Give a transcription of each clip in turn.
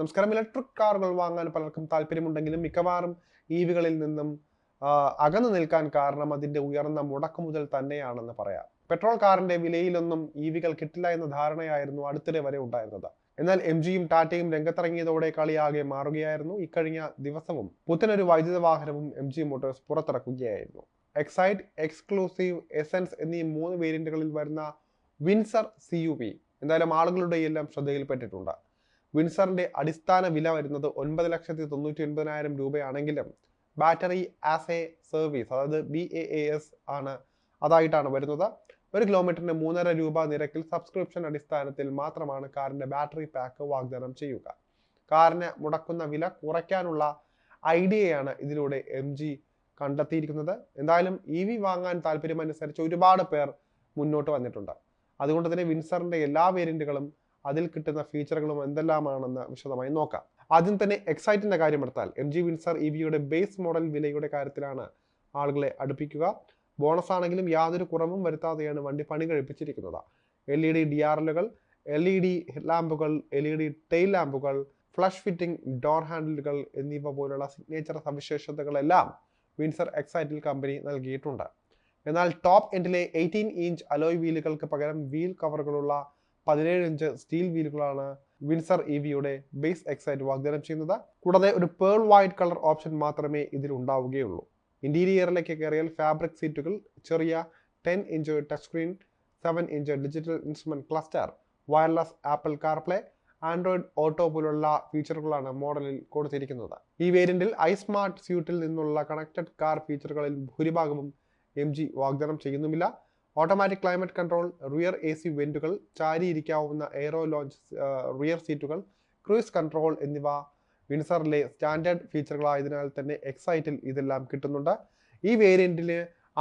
നമസ്കാരം. ഇലക്ട്രിക് കാറുകൾ വാങ്ങാൻ പലർക്കും താല്പര്യമുണ്ടെങ്കിലും മിക്കവാറും ഇ വികളിൽ നിന്നും അകന്നു നിൽക്കാൻ കാരണം അതിന്റെ ഉയർന്ന മുടക്കുമുതൽ തന്നെയാണെന്ന് പറയാം. പെട്രോൾ കാറിന്റെ വിലയിലൊന്നും ഇ വികൾ കിട്ടില്ല എന്ന ധാരണയായിരുന്നു അടുത്തിടെ വരെ ഉണ്ടായിരുന്നത്. എന്നാൽ എം ജിയും ടാറ്റയും രംഗത്തിറങ്ങിയതോടെ കളിയാകെ മാറുകയായിരുന്നു. ഇക്കഴിഞ്ഞ ദിവസവും പുത്തനൊരു വൈദ്യുത വാഹനവും എം ജി മോട്ടോഴ്സ് പുറത്തിറക്കുകയായിരുന്നു. എക്സൈറ്റ് എക്സ്ക്ലൂസീവ് എസൻസ് എന്നീ മൂന്ന് വേരിയന്റുകളിൽ വരുന്ന വിൻസർ സി യു വി എന്തായാലും ആളുകളുടെ എല്ലാം ശ്രദ്ധയിൽപ്പെട്ടിട്ടുണ്ട്. വിൻസറിന്റെ അടിസ്ഥാന വില വരുന്നത് ഒൻപത് ലക്ഷത്തി തൊണ്ണൂറ്റി ഒൻപതിനായിരം രൂപയാണെങ്കിലും ബാറ്ററി ആസ് എ സർവീസ് അതായത് ബി എ എസ് ആണ് അതായിട്ടാണ് വരുന്നത്. ഒരു കിലോമീറ്ററിന് മൂന്നര രൂപ നിരക്കിൽ സബ്സ്ക്രിപ്ഷൻ അടിസ്ഥാനത്തിൽ മാത്രമാണ് കാറിന്റെ ബാറ്ററി പാക്ക് വാഗ്ദാനം ചെയ്യുക. കാറിന് മുടക്കുന്ന വില കുറയ്ക്കാനുള്ള ഐഡിയയാണ് ഇതിലൂടെ എം ജി കണ്ടെത്തിയിരിക്കുന്നത്. എന്തായാലും ഇ വി വാങ്ങാൻ താല്പര്യമനുസരിച്ച് ഒരുപാട് പേർ മുന്നോട്ട് വന്നിട്ടുണ്ട്. അതുകൊണ്ട് തന്നെ വിൻസറിന്റെ എല്ലാ വേരിയന്റുകളും അതിൽ കിട്ടുന്ന ഫീച്ചറുകളും എന്തെല്ലാമാണെന്ന് വിശദമായി നോക്കാം. ആദ്യം തന്നെ എക്സൈറ്റിന്റെ കാര്യം എടുത്താൽ എം ജി വിൻസർ ഇ വിയുടെ ബേസ് മോഡൽ വിലയുടെ കാര്യത്തിലാണ് ആളുകളെ അടുപ്പിക്കുക. ബോണസ് ആണെങ്കിലും യാതൊരു കുറവും വരുത്താതെയാണ് വണ്ടി പണി കഴിപ്പിച്ചിരിക്കുന്നത്. L E D D R എല്ലുകൾ എൽ ഇ ഡി ലാമ്പുകൾ എൽ ഇ ഡി ടെയിൽ ലാമ്പുകൾ ഫ്ലഷ് ഫിറ്റിംഗ് ഡോർ ഹാൻഡിലുകൾ എന്നിവ പോലുള്ള സിഗ്നേച്ചർ സവിശേഷതകളെല്ലാം വിൻസർ എക്സൈറ്റിൽ കമ്പനി നൽകിയിട്ടുണ്ട്. എന്നാൽ ടോപ്പ് എൻഡിലെ എയ്റ്റീൻ ഇഞ്ച് അലോയ് വീലുകൾക്ക് പകരം വീൽ കവറുകളുള്ള പതിനേഴ് ഇഞ്ച് സ്റ്റീൽ വീലുകളാണ് വിൻസർ ഇ വിയുടെ ബേസ് എക്സൈറ്റ് വാഗ്ദാനം ചെയ്യുന്നത്. കൂടാതെ ഒരു പേൾ വൈറ്റ് കളർ ഓപ്ഷൻ മാത്രമേ ഇതിൽ ഉണ്ടാവുകയുള്ളൂ. ഇന്റീരിയറിലേക്ക് കയറിയാൽ ഫാബ്രിക് സീറ്റുകൾ ചെറിയ ten inch touch screen seven inch digital instrument cluster wireless Apple CarPlay Android auto പോലുള്ള ഫീച്ചറുകളാണ് മോഡലിൽ കൊടുത്തിരിക്കുന്നത്. ഈ വേരിയന്റിൽ ഐ സ്മാർട്ട് സ്യൂട്ടിൽ നിന്നുള്ള കണക്റ്റഡ് കാർ ഫീച്ചറുകളിൽ ഭൂരിഭാഗവും എം ജി വാഗ്ദാനം ചെയ്യുന്നുമില്ല. Automatic climate control rear A C വെന്റുകൾ ചാരിയിരിക്കാവുന്ന എയറോ ലോഞ്ച് റിയർ സീറ്റുകൾ ക്രൂയിസ് കൺട്രോൾ എന്നിവ വിൻസറിലെ സ്റ്റാൻഡേർഡ് ഫീച്ചറുകളായതിനാൽ തന്നെ എക്സൈറ്റിൽ ഇതെല്ലാം കിട്ടുന്നുണ്ട്. ഈ വേരിയന്റിൽ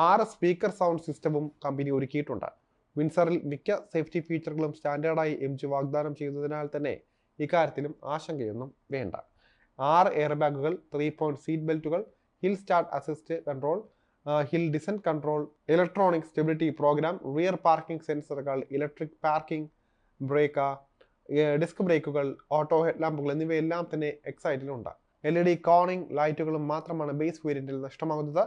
ആറ് സ്പീക്കർ സൗണ്ട് സിസ്റ്റവും കമ്പനി ഒരുക്കിയിട്ടുണ്ട്. വിൻസറിൽ മിക്ക സേഫ്റ്റി ഫീച്ചറുകളും സ്റ്റാൻഡേർഡായി എം ജി വാഗ്ദാനം ചെയ്യുന്നതിനാൽ തന്നെ ഇക്കാര്യത്തിലും ആശങ്കയൊന്നും വേണ്ട. ആറ് എയർ ബാഗുകൾ three point seat ബെൽറ്റുകൾ hill start assist control hill descent control electronic stability program rear parking സെൻസറുകൾ ഇലക്ട്രിക് പാർക്കിംഗ് ബ്രേക്ക് ഡിസ്ക് ബ്രേക്കുകൾ ഓട്ടോ ഹെഡ് ലാമ്പുകൾ എന്നിവയെല്ലാം തന്നെ എക്സൈറ്റിലുണ്ട്. എൽ ഇ ഡി കോണിംഗ് ലൈറ്റുകളും മാത്രമാണ് ബേസ് വേരിയന്റിൽ നഷ്ടമാകുന്നത്.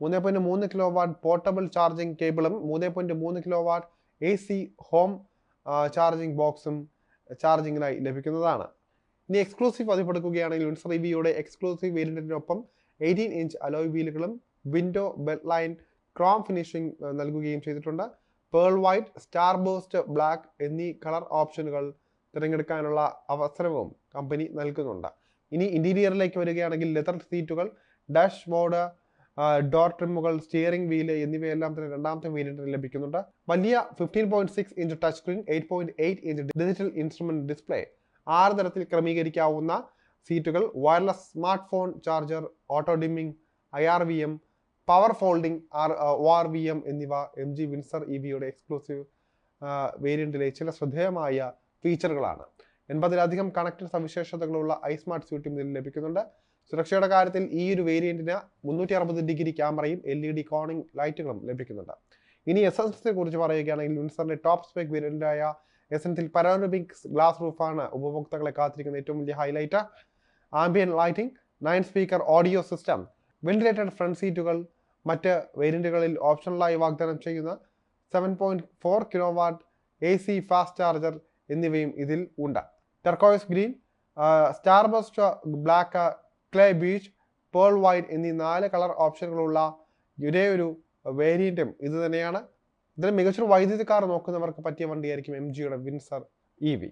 മൂന്ന് പോയിന്റ് മൂന്ന് കിലോ വാട്ട് പോർട്ടബിൾ ചാർജിംഗ് കേബിളും മൂന്ന് പോയിന്റ് മൂന്ന് kilo watt A C home charging ബോക്സും ചാർജിങ്ങിനായി ലഭിക്കുന്നതാണ്. ഇനി എക്സ്ക്ലൂസീവ് പതിപ്പെടുക്കുകയാണെങ്കിൽ വിൻസർ റിവിയുടെ എക്സ്ക്ലൂസീവ് വേരിയന്റിനൊപ്പം eighteen inch alloy വീലുകളും window belt line chrome finishing നൽകുകയും ചെയ്തിട്ടുണ്ട്. Pearl white starburst black എന്നീ കളർ ഓപ്ഷനുകൾ തിരഞ്ഞെടുക്കാനുള്ള അവസരവും കമ്പനി നൽകുന്നുണ്ട്. ഇനി ഇന്റീരിയറിലേക്ക് വരികയാണെങ്കിൽ ലെതർ സീറ്റുകൾ ഡാഷ് ബോർഡ് ഡോർ ട്രിമ്മുകൾ സ്റ്റിയറിംഗ് വീൽ എന്നിവയെല്ലാം തന്നെ രണ്ടാമത്തെ വേരിയന്റിൽ ലഭിക്കുന്നുണ്ട്. വലിയ fifteen point six inch touch screen eight point eight inch digital instrument display. ആറ് തരത്തിൽ ക്രമീകരിക്കാവുന്ന സീറ്റുകൾ wireless smartphone charger auto dimming I R V M power folding O R V M M എന്നിവ എം ജി വിൻസർ ഇ വിയുടെ exclusive വേരിയന്റിലെ ചില ശ്രദ്ധേയമായ ഫീച്ചറുകളാണ് എൺപതിലധികം കണക്റ്റഡ് സവിശേഷതകളുള്ള ഐ സ്മാർട്ട് സ്യൂട്ടും ഇതിൽ ലഭിക്കുന്നുണ്ട്. സുരക്ഷയുടെ കാര്യത്തിൽ ഈ ഒരു വേരിയന്റിന് മുന്നൂറ്റി അറുപത് ഡിഗ്രി ക്യാമറയും എൽ ഇ ഡി കോണിംഗ് ലൈറ്റുകളും ലഭിക്കുന്നുണ്ട്. ഇനി എസ് എസ് എസിനെ കുറിച്ച് പറയുകയാണെങ്കിൽ വിൻസറിന്റെ ടോപ്പ് സ്പെക് വേരിയന്റായ എസൻസിൽ പരാനോബിക്സ് ഗ്ലാസ് റൂഫാണ് ഉപഭോക്താക്കളെ കാത്തിരിക്കുന്ന ഏറ്റവും വലിയ highlight ambient lighting nine speaker audio system ventilated front സീറ്റുകൾ മറ്റ് വേരിയന്റുകളിൽ ഓപ്ഷണലായി വാഗ്ദാനം ചെയ്യുന്ന seven point four kilo watt A C fast charger എന്നിവയും ഇതിൽ ഉണ്ട്. Turquoise green starburst black clay beige pearl white എന്നീ നാല് കളർ ഓപ്ഷനുകളുള്ള ഒരേ ഒരു വേരിയന്റും ഇത് തന്നെയാണ്. ഇതിന് മികച്ചൊരു വൈദ്യുതി കാർ നോക്കുന്നവർക്ക് പറ്റിയ വണ്ടിയായിരിക്കും എം ജിയുടെ വിൻസർ ഇ വി